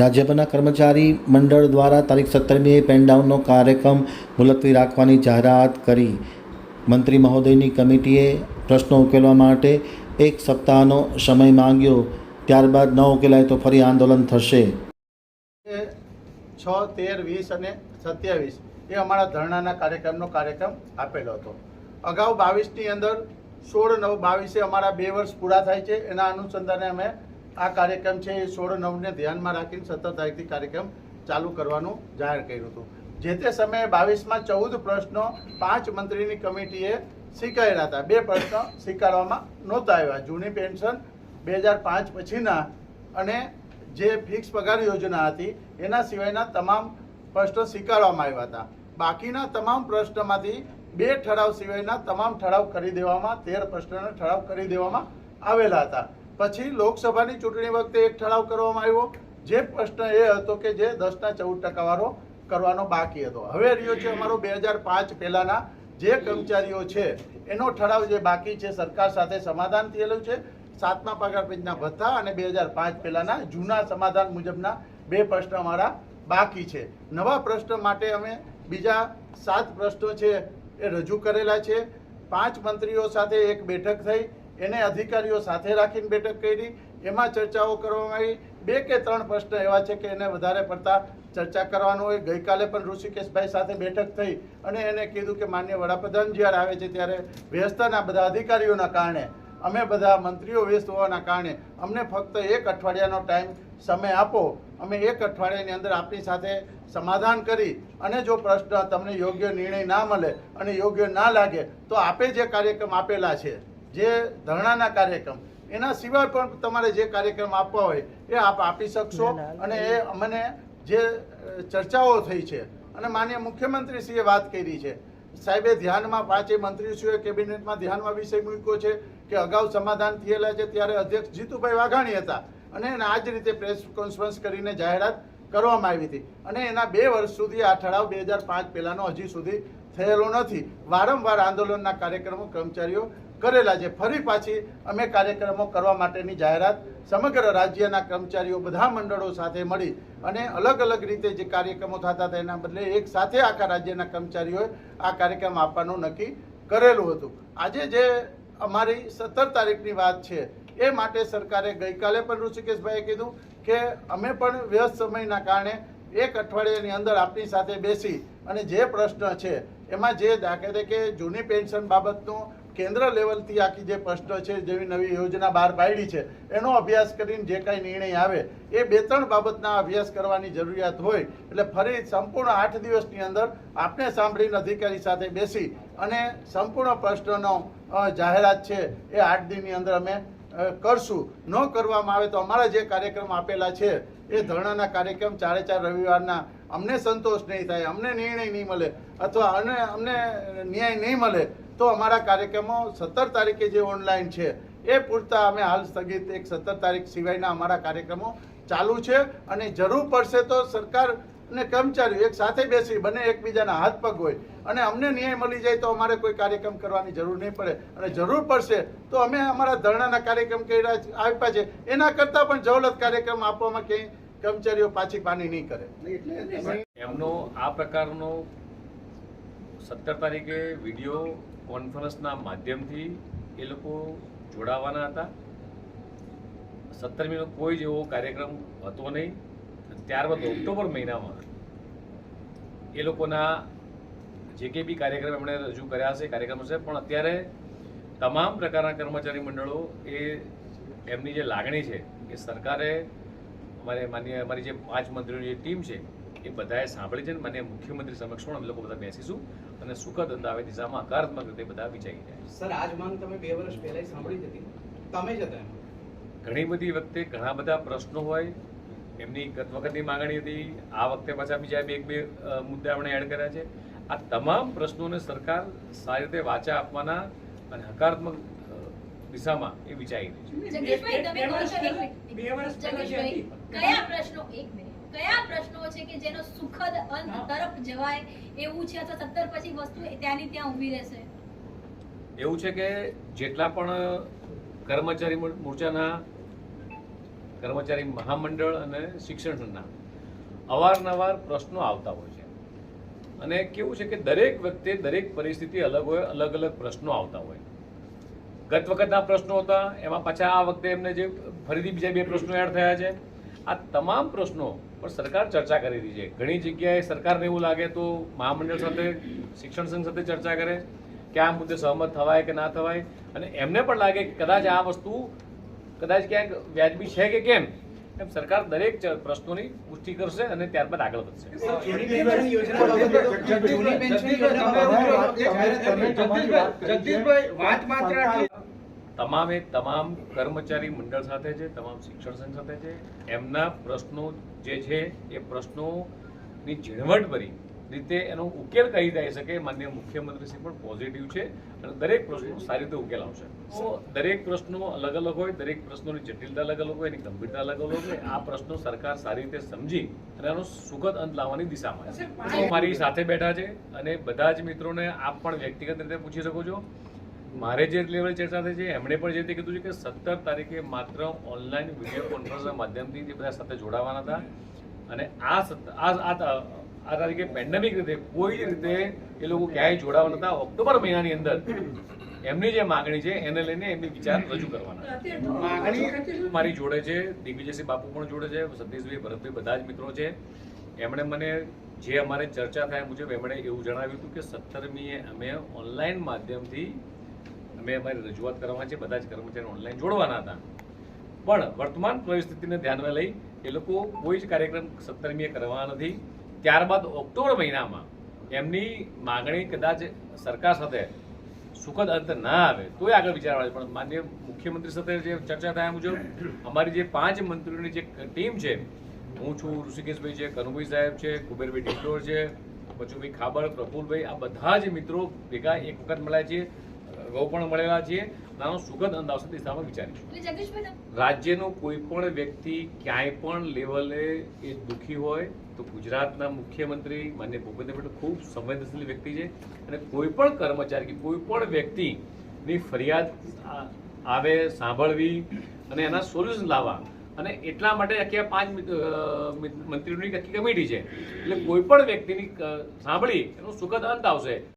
રાજ્યભરના કર્મચારી મંડળ દ્વારા તારીખ સત્તરમીએ પેનડાઉનનો કાર્યક્રમ મુલતવી રાખવાની જાહેરાત કરી. મંત્રી મહોદયની કમિટીએ પ્રશ્નો ઉકેલવા માટે એક સપ્તાહનો સમય માંગ્યો. ત્યારબાદ ન ઉકેલાય તો ફરી આંદોલન થશે. છ, તેર, વીસ અને સત્યાવીસ એ અમારા ધરણાના કાર્યક્રમનો કાર્યક્રમ આપેલો હતો. અગાઉ બાવીસની અંદર સોળ નવ બાવીસે અમારા બે વર્ષ પૂરા થાય છે. એના અનુસંધાને અમે આ કાર્યક્રમ છે એ સોળ નવને ધ્યાનમાં રાખીને સત્તર તારીખથી કાર્યક્રમ ચાલુ કરવાનું જાહેર કર્યું હતું. જે તે સમયે બાવીસમાં ચૌદ પ્રશ્નો પાંચ મંત્રીની કમિટીએ સ્વીકાર્યા હતા. બે પ્રશ્નો સ્વીકારવામાં નહોતા આવ્યા. જૂની પેન્શન બે હજાર પાંચ પછીના અને જે ફિક્સ પગાર યોજના હતી, એના સિવાયના તમામ પ્રશ્નો સ્વીકારવામાં આવ્યા હતા. બાકીના તમામ પ્રશ્નોમાંથી બે ઠરાવ સિવાયના તમામ ઠરાવ કરી દેવામાં, તેર પ્રશ્નોના ઠરાવ કરી દેવામાં આવેલા હતા. પછી લોકસભાની ચૂંટણી વખતે એક ઠરાવ કરવામાં આવ્યો. જે પ્રશ્ન એ હતો કે જે દસના ચૌદ ટકાવાળો કરવાનો બાકી હતો. હવે રહ્યો છે અમારો બે હજાર પાંચ પહેલાના જે કર્મચારીઓ છે, એનો ઠરાવ જે બાકી છે, સરકાર સાથે સમાધાન થયેલું છે. સાતમા પગાર પેજના ભથ્થા અને બે હજાર પાંચ પહેલાના જૂના સમાધાન મુજબના બે પ્રશ્ન અમારા બાકી છે. નવા પ્રશ્ન માટે અમે બીજા સાત પ્રશ્નો છે એ રજૂ કરેલા છે. પાંચ મંત્રીઓ સાથે એક બેઠક થઈ. એને અધિકારીઓ સાથે રાખીને બેઠક કરી. એમાં ચર્ચાઓ કરવામાં આવી. બે કે ત્રણ પ્રશ્ન એવા છે કે એને વધારે પડતા ચર્ચા કરવાનું હોય. ગઈકાલે પણ ઋષિકેશભાઈ સાથે બેઠક થઈ અને એને કીધું કે માન્ય વડાપ્રધાન જ્યારે આવે છે ત્યારે વ્યસ્તના બધા અધિકારીઓના કારણે, અમે બધા મંત્રીઓ વ્યસ્ત હોવાના કારણે, અમને ફક્ત એક અઠવાડિયાનો ટાઈમ સમય આપો. અમે એક અઠવાડિયાની અંદર આપની સાથે સમાધાન કરી અને જો પ્રશ્ન તમને યોગ્ય નિર્ણય ના મળે અને યોગ્ય ના લાગે, તો આપે જે કાર્યક્રમ આપેલા છે જે ધરણાના કાર્યક્રમ એના સિવાય પણ તમારે જે કાર્યક્રમ આપવા હોય એ આપ આપી શકશો અને એ અમને જે ચર્ચાઓ થઈ છે અને માન્ય મુખ્યમંત્રીશ્રીએ વાત કરી છે. સાહેબે ધ્યાનમાં પાંચે મંત્રીશ્રીઓએ કેબિનેટમાં ધ્યાનમાં વિષય મૂક્યો છે કે અગાઉ સમાધાન થયેલા છે ત્યારે અધ્યક્ષ જીતુભાઈ વાઘાણી હતા. અને એને આ જ રીતે પ્રેસ કોન્ફરન્સ કરીને જાહેરાત કરવામાં આવી હતી. અને એના બે વર્ષ સુધી આ ઠરાવ બે હજાર પાંચ પહેલાંનો હજી સુધી થયેલો નથી. વારંવાર આંદોલનના કાર્યક્રમો કર્મચારીઓ કરેલા છે. ફરી પાછી અમે કાર્યક્રમો કરવા માટેની જાહેરાત સમગ્ર રાજ્યના કર્મચારીઓ, બધા મંડળો સાથે મળી અને અલગ અલગ રીતે જે કાર્યક્રમો થતા હતા, એના બદલે એક સાથે આખા રાજ્યના કર્મચારીઓએ આ કાર્યક્રમ આપવાનું નક્કી કરેલું હતું. આજે જે અમારી સત્તર તારીખની વાત છે, એ માટે સરકારે ગઈકાલે પણ ઋષિકેશભાઈએ કીધું કે અમે પણ વ્યસ્ત સમયના કારણે એક અઠવાડિયાની અંદર આપની સાથે બેસી અને જે પ્રશ્ન છે, એમાં જે દાખલે કે જૂની પેન્શન બાબતનું કેન્દ્ર લેવલથી આખી જે પ્રશ્ન છે, જેવી નવી યોજના બહાર પાડી છે, એનો અભ્યાસ કરીને જે કાંઈ નિર્ણય આવે, એ બે ત્રણ બાબતના અભ્યાસ કરવાની જરૂરિયાત હોય. એટલે ફરી સંપૂર્ણ આઠ દિવસની અંદર આપને સાંભળીને અધિકારી સાથે બેસી અને સંપૂર્ણ પ્રશ્નનો જાહેરાત છે, એ આઠ દિનની અંદર અમે કરશું. ન કરવામાં આવે તો અમારા જે કાર્યક્રમ આપેલા છે, એ ધરણાના કાર્યક્રમ ચારે ચાર રવિવારના, અમને સંતોષ નહીં થાય, અમને નિર્ણય નહીં મળે, અથવા અમને અમને ન્યાય નહીં મળે તો અમારા કાર્યક્રમો સત્તર તારીખે જે ઓનલાઈન છે, એ પૂરતા અમે હાલ સ્થગિત એક સત્તર તારીખ સિવાયના અમારા કાર્યક્રમો ચાલુ છે. અને જરૂર પડશે તો સરકાર અને કર્મચારીઓ એક સાથે બેસી, બંને એકબીજાના હાથ પગ હોય. અને અમને ન્યાય મળી જાય તો અમારે કોઈ કાર્યક્રમ કરવાની જરૂર નહીં પડે. અને જરૂર પડશે તો અમે અમારા ધરણાના કાર્યક્રમ કર્યા આપ્યા છે. એના કરતાં પણ જવલત કાર્યક્રમ આપવામાં ક્યાંય કર્મચારીઓ પાછી પાની નહીં કરે. એમનો આ પ્રકારનો સત્તર તારીખે વીડિયો કોન્ફરન્સના માધ્યમથી એ લોકો જોડાવાના હતા. સત્તરમીનો કોઈ જ એવો કાર્યક્રમ હતો નહીં. ત્યારબાદ ઓક્ટોબર મહિનામાં એ લોકોના જે કંઈ બી કાર્યક્રમ એમણે રજૂ કર્યા છે કાર્યક્રમ છે પણ અત્યારે તમામ પ્રકારના કર્મચારી મંડળો એ એમની જે લાગણી છે એ સરકારે અમારે માન્ય, અમારી જે પાંચ મંત્રીઓની જે ટીમ છે એ બધાએ સાંભળી છે અને માન્ય મુખ્યમંત્રી સમક્ષ પણ અમે લોકો બધા બેસીશું. અને સુખદ અંદાવે દિશામાં હકારાત્મક રીતે બધા વિચારી જાય સર આજ માંગ તમે બે વર્ષ પહેલા સાંભળી હતી. તમે જ હતા ઘણી બધી વખતે ઘણા બધા પ્રશ્નો હોય એમની ગત વખતની માંગણી હતી આ વખતે પાછા બીજા બે એક બે મુદ્દા એમણે એડ કર્યા છે. આ તમામ પ્રશ્નોને સરકાર સારી રીતે વાચા આપવાના અને હકારાત્મક દિશામાં એ વિચારી રહી છે. બે વર્ષ. કયા પ્રશ્નો? એક મિનિટ. કયા પ્રશ્નો છે કે જેનો સુખદ અંત તરફ જવાય એવું છે અથવા સત્તર પછી વસ્તુ ત્યાંની ત્યાં ઊભી રહેશે? એવું છે કે જેટલા પણ કર્મચારી મોરચાના કર્મચારી મહામંડળ અને શિક્ષણ સંસ્થા અવારનવાર પ્રશ્નો આવતા હોય છે. અને કેવું છે કે દરેક વખતે દરેક પરિસ્થિતિ અલગ હોય અલગ અલગ પ્રશ્નો આવતા હોય. ગત વખતના પ્રશ્નો હતા એમાં પાછા આ વખતે એમને જે ફરીથી બીજા બે પ્રશ્નો એડ થયા છે. આ તમામ પ્રશ્નો પર સરકાર ચર્ચા કરી રહી છે. ઘણી જગ્યાએ સરકારને એવું લાગે તો મહામંડળ સાથે, શિક્ષણ સંઘ સાથે ચર્ચા કરે કે આ મુદ્દે સહમત થવાય કે ના થવાય. અને એમને પણ લાગે કે કદાચ આ વસ્તુ કદાચ ક્યાંક વ્યાજબી છે કે કેમ? એમ સરકાર દરેક પ્રશ્નોની પુષ્ટિ કરશે અને ત્યારબાદ આગળ વધશે. તમામે તમામ કર્મચારી મંડળ સાથે છે તમામ શિક્ષણ સંઘ સાથે છે એમના પ્રશ્નો જે છે એ પ્રશ્નોની ઝીણવટભરી રીતે એનો ઉકેલ કહી જાય શકે. માન્ય મુખ્યમંત્રીશ્રી પણ પોઝિટિવ છે અને દરેક પ્રશ્નો સારી રીતે ઉકેલ આવશે. દરેક પ્રશ્નો અલગ અલગ હોય દરેક પ્રશ્નોની જટિલતા અલગ અલગ હોય એની ગંભીરતા અલગ અલગ હોય આ પ્રશ્નો સરકાર સારી રીતે સમજી અને એનો સુખદ અંત લાવવાની દિશામાં છે. મારી સાથે બેઠા છે અને બધા જ મિત્રોને આપ પણ વ્યક્તિગત રીતે પૂછી શકો છો. મારે જે લેવલ ચર્ચા થઈ છે એમણે પણ જે રીતે કીધું છે કે સત્તર તારીખે માત્ર ઓનલાઈન વીડિયો કોન્ફરન્સના માધ્યમથી જે બધા સાથે જોડાવાના હતા. અને આ આ આ તારીખે પેન્ડેમિક રીતે કોઈ રીતે એ લોકો ક્યાંય જોડાવાના હતા ઓક્ટોબર મહિનાની અંદર એમની જે માગણી છે એને લઈને એમની વિચાર રજૂ કરવાના. માગણી મારી જોડે છે દિગ્વિજયસિંહ બાપુ પણ જોડે છે સતીશભાઈ ભરતભાઈ બધા જ મિત્રો છે. એમણે મને જે અમારે ચર્ચા થાય મુજબ એમણે એવું જણાવ્યું હતું કે સત્તરમીએ અમે ઓનલાઈન માધ્યમથી અમે અમારી રજૂઆત કરવા છે, બધા જ કર્મચારીઓ ઓનલાઈન જોડવાના હતા. પણ વર્તમાન પરિસ્થિતિને ધ્યાનમાં લઈ એ લોકો કોઈ જ કાર્યક્રમ સત્તરમીએ કરવા નથી. ત્યારબાદ ઓક્ટોબર મહિનામાં એમની માગણી કદાચ સરકાર સાથે સુખદ અંત ના આવે, તોય આગળ વિચારવા પણ માન્ય મુખ્યમંત્રી સાથે જે ચર્ચા થયા મુજબ, અમારી જે પાંચ મંત્રીઓની જે ટીમ છે, હું છું ઋષિકેશભાઈ છે, કનુભાઈ સાહેબ છે, કુબેરભાઈ ડિંડોર છે બચુભાઈ ખાબર પ્રફુલભાઈ, આ બધા જ મિત્રો ભેગા એક વખત મળ્યા છીએ. અગાઉ પણ મળેલા છીએ નાનો સુગંધ અંત આવશે તે દિશામાં વિચારીશું રાજ્યનો કોઈ પણ વ્યક્તિ ક્યાંય પણ લેવલે એ દુઃખી હોય તો ગુજરાતના મુખ્યમંત્રી માન્ય ભૂપેન્દ્ર પટેલ ખૂબ સંવેદનશીલ વ્યક્તિ છે અને કોઈ પણ કર્મચારી કે કોઈ પણ વ્યક્તિની ફરિયાદ આવે સાંભળવી અને એના સોલ્યુશન લાવવા અને એટલા માટે આખી આ પાંચ મિત- મંત્રીઓની આખી કમિટી છે. એટલે કોઈ પણ વ્યક્તિની સાંભળી એનો સુખદ અંત આવશે